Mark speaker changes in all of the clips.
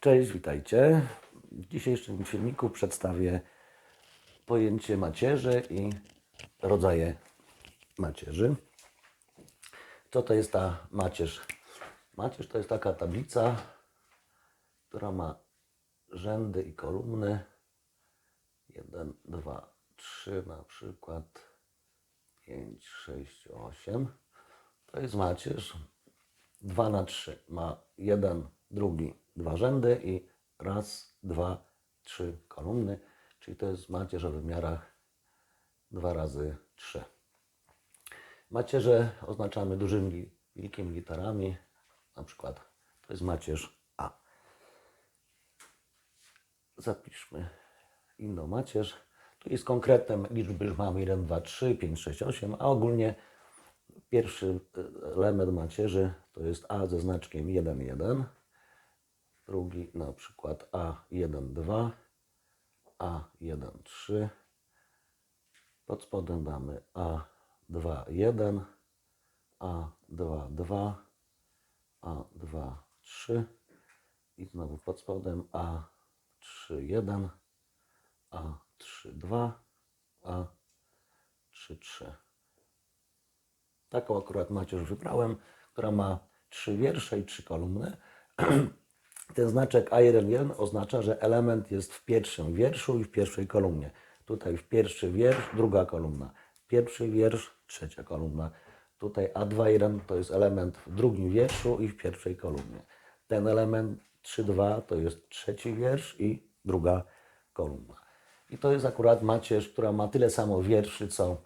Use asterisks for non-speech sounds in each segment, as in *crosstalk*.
Speaker 1: Cześć, witajcie. W dzisiejszym filmiku przedstawię pojęcie macierzy i rodzaje macierzy. Co to jest ta macierz? Macierz to jest taka tablica, która ma rzędy i kolumny. 1, 2, 3 na przykład. 5, 6, 8. To jest macierz. 2 na 3 ma jeden, drugi, dwa rzędy i raz, dwa, trzy kolumny, czyli to jest macierz o wymiarach 2 razy 3. Macierze oznaczamy dużymi, wielkimi literami, na przykład to jest macierz A. Zapiszmy inną macierz. Tu jest konkretne liczby, już mamy 1, 2, 3, 5, 6, 8, a ogólnie Pierwszy element macierzy to jest A ze znaczkiem 1, 1. Drugi na przykład A1, 2, A1, 3. Pod spodem damy A2, 1, A2, 2, A2, 3. I znowu pod spodem A3, 1, A3, 2, A3, 3. Taką akurat macierz wybrałem, która ma trzy wiersze i trzy kolumny. *clears throat* Ten znaczek A1.1 oznacza, że element jest w pierwszym wierszu i w pierwszej kolumnie. Tutaj w pierwszy wiersz, druga kolumna. Pierwszy wiersz, trzecia kolumna. Tutaj A2.1 to jest element w drugim wierszu i w pierwszej kolumnie. Ten element 3.2 to jest trzeci wiersz i druga kolumna. I to jest akurat macierz, która ma tyle samo wierszy, co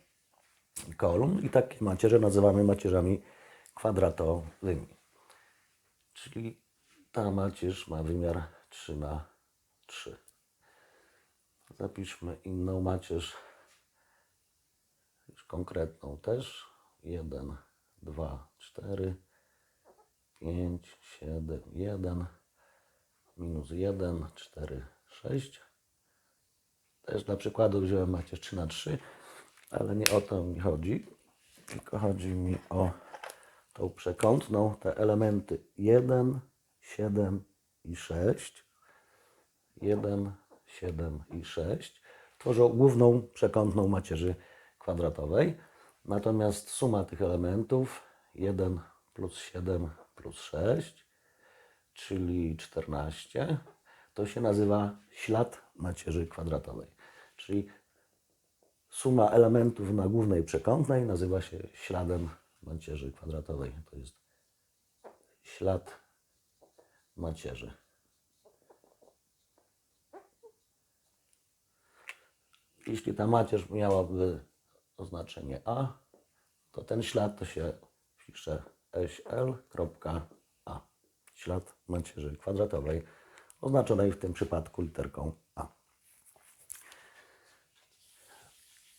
Speaker 1: kolumn i takie macierze nazywamy macierzami kwadratowymi. Czyli ta macierz ma wymiar 3 na 3. Zapiszmy inną macierz, już konkretną też. 1, 2, 4, 5, 7, 1, minus 1, 4, 6. Też dla przykładu wziąłem macierz 3 na 3 ale nie o to mi chodzi, tylko chodzi mi o tą przekątną, te elementy 1, 7 i 6. 1, 7 i 6 tworzą główną przekątną macierzy kwadratowej. Natomiast suma tych elementów 1 plus 7 plus 6, czyli 14, to się nazywa ślad macierzy kwadratowej. Czyli Suma elementów na głównej przekątnej nazywa się śladem macierzy kwadratowej. To jest ślad macierzy. Jeśli ta macierz miałaby oznaczenie A, to ten ślad to się pisze SL.A. Ślad macierzy kwadratowej, oznaczonej w tym przypadku literką A.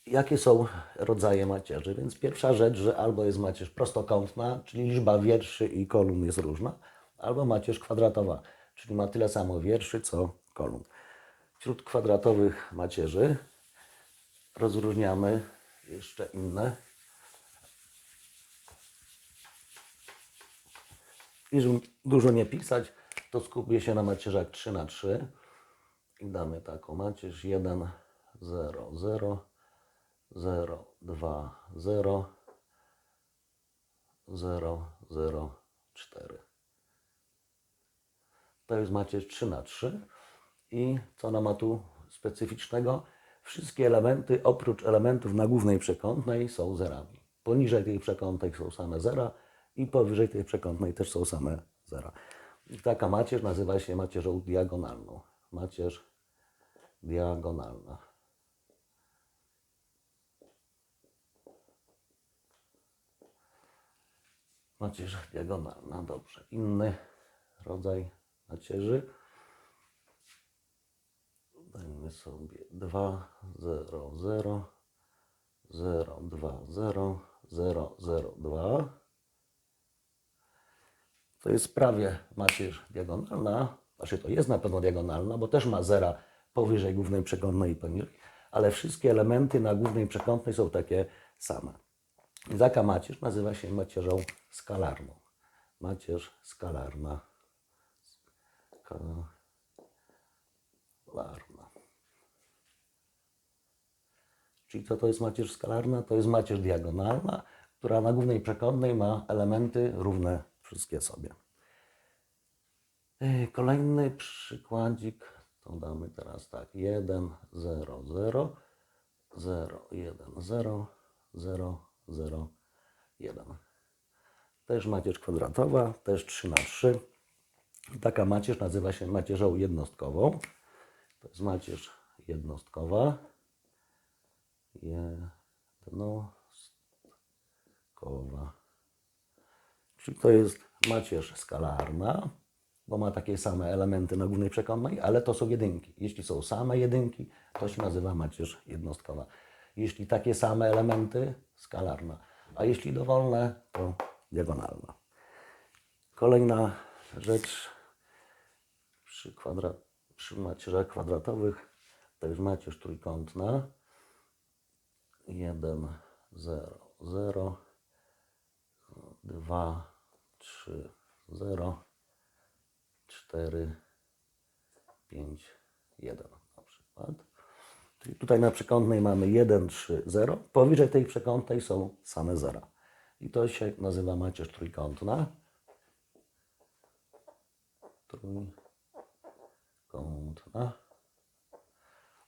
Speaker 1: jakie są rodzaje macierzy. Więc pierwsza rzecz, że albo jest macierz prostokątna, czyli liczba wierszy i kolumn jest różna, albo macierz kwadratowa, czyli ma tyle samo wierszy, co kolumn. Wśród kwadratowych macierzy rozróżniamy jeszcze inne. I żeby dużo nie pisać, to skupię się na macierzach 3 na 3 i damy taką macierz 1, 0, 0, 0, 2, 0, 0, 0, 4. To jest macierz 3 na 3 i co ona ma tu specyficznego? Wszystkie elementy oprócz elementów na głównej przekątnej są zerami. Poniżej tej przekątnej są same zera i powyżej tej przekątnej też są same zera. I taka macierz nazywa się macierzą diagonalną. Macierz diagonalna. Macierz diagonalna, dobrze. Inny rodzaj macierzy. Dajmy sobie 2, 0, 0, 0, 2, 0, 0, 0, 2. To jest prawie macierz diagonalna. Znaczy to jest na pewno diagonalna, bo też ma zera powyżej głównej przekątnej i poniżej, ale wszystkie elementy na głównej przekątnej są takie same. I taka macierz nazywa się macierzą skalarną. Macierz skalarna. Skalarna. Czyli co to jest macierz skalarna? To jest macierz diagonalna, która na głównej przekątnej ma elementy równe wszystkie sobie. Yy, Kolejny przykładzik, to damy teraz tak, 1, 0, 0, 0, 1, 0, 0, 0, 1. Też macierz kwadratowa, też 3 na 3. Taka macierz nazywa się macierzą jednostkową. To jest macierz jednostkowa. Jednostkowa. Czyli to jest macierz skalarna, bo ma takie same elementy na głównej przekątnej, ale to są jedynki. Jeśli są same jedynki, to się nazywa macierz jednostkowa. Jeśli takie same elementy, skalarna. A jeśli dowolne, to diagonalna. Kolejna rzecz przy, kwadra, przy macierzach kwadratowych to jest macierz trójkątna. 1, 0, 0, 2, 3, 0, 4, 5, 1 na przykład. Czyli tutaj na przekątnej mamy 1, 3, 0. Powyżej tej przekątnej są same zera. I to się nazywa macierz trójkątna. Trójkątna.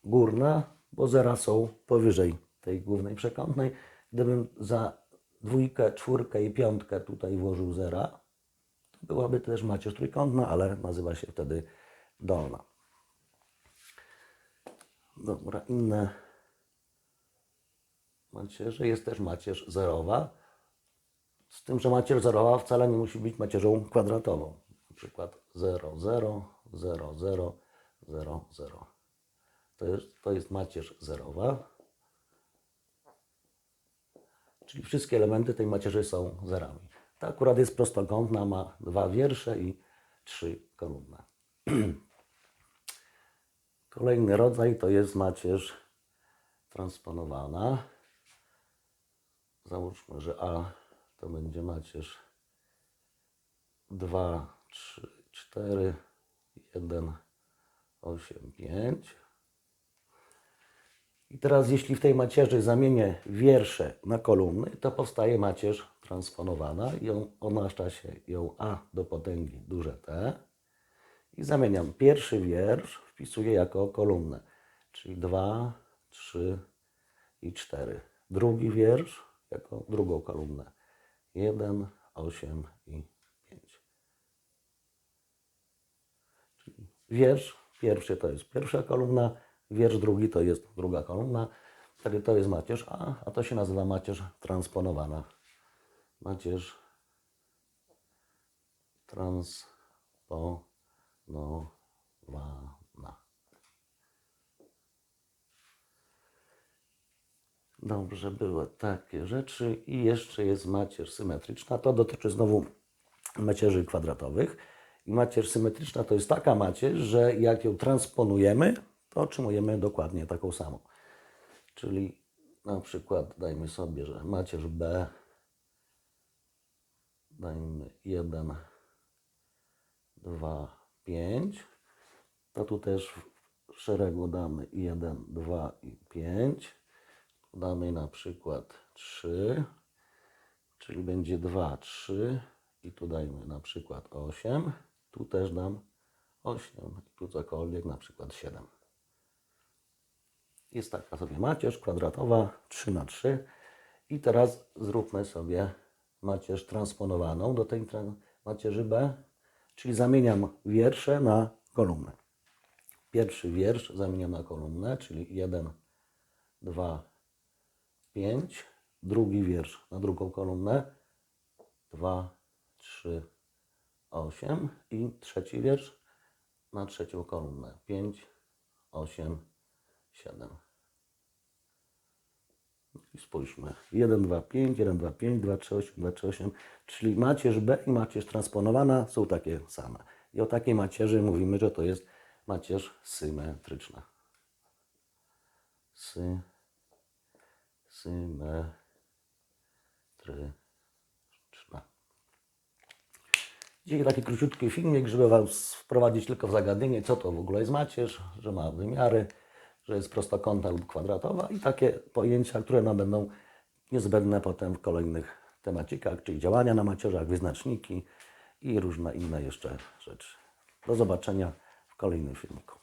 Speaker 1: Górna, bo zera są powyżej tej głównej przekątnej. Gdybym za dwójkę, czwórkę i piątkę tutaj włożył zera, to byłaby też macierz trójkątna, ale nazywa się wtedy dolna. Dobra, inne macierze. Jest też macierz zerowa. Z tym, że macierz zerowa wcale nie musi być macierzą kwadratową. Na przykład 0, 0, 0, 0, 0, 0. To jest, to jest macierz zerowa. Czyli wszystkie elementy tej macierzy są zerami. Ta akurat jest prostokątna, ma dwa wiersze i trzy kolumny. *clears throat* Kolejny rodzaj to jest macierz transponowana. Załóżmy, że A to będzie macierz 2, 3, 4, 1, 8, 5. I teraz jeśli w tej macierzy zamienię wiersze na kolumny, to powstaje macierz transponowana i on, oznacza się ją A do potęgi duże T. I zamieniam pierwszy wiersz, wpisuję jako kolumnę, czyli 2, 3 i 4. Drugi wiersz jako drugą kolumnę, 1, 8 i 5. Czyli wiersz pierwszy to jest pierwsza kolumna, wiersz drugi to jest druga kolumna. Wtedy to jest macierz A, a to się nazywa macierz transponowana. Macierz transponowana. Dobrze, były takie rzeczy. I jeszcze jest macierz symetryczna. To dotyczy znowu macierzy kwadratowych. Macierz symetryczna to jest taka macierz, że jak ją transponujemy, to otrzymujemy dokładnie taką samą. Czyli na przykład dajmy sobie, że macierz B dajmy 1, 2, 5. To tu też w szeregu damy 1, 2 i 5. Damy na przykład 3, czyli będzie 2, 3 i tu dajmy na przykład 8. Tu też dam 8 i tu cokolwiek, na przykład 7. Jest taka sobie macierz kwadratowa 3 na 3 i teraz zróbmy sobie macierz transponowaną do tej macierzy B, czyli zamieniam wiersze na kolumny. Pierwszy wiersz zamieniam na kolumnę, czyli 1, 2, 5. Drugi wiersz na drugą kolumnę, 2, 3, 8. I trzeci wiersz na trzecią kolumnę, 5, 8, 7. I spójrzmy. 1, 2, 5, 1, 2, 5, 2, 3, 8, 2, 3, 8. Czyli macierz B i macierz transponowana są takie same. I o takiej macierzy mówimy, że to jest macierz symetryczna. Sy, symetryczna. Dzisiaj taki króciutki filmik, żeby Was wprowadzić tylko w zagadnienie, co to w ogóle jest macierz, że ma wymiary, że jest prostokątna lub kwadratowa i takie pojęcia, które nam będą niezbędne potem w kolejnych temacikach, czyli działania na macierzach, wyznaczniki i różne inne jeszcze rzeczy. Do zobaczenia w kolejnym filmiku.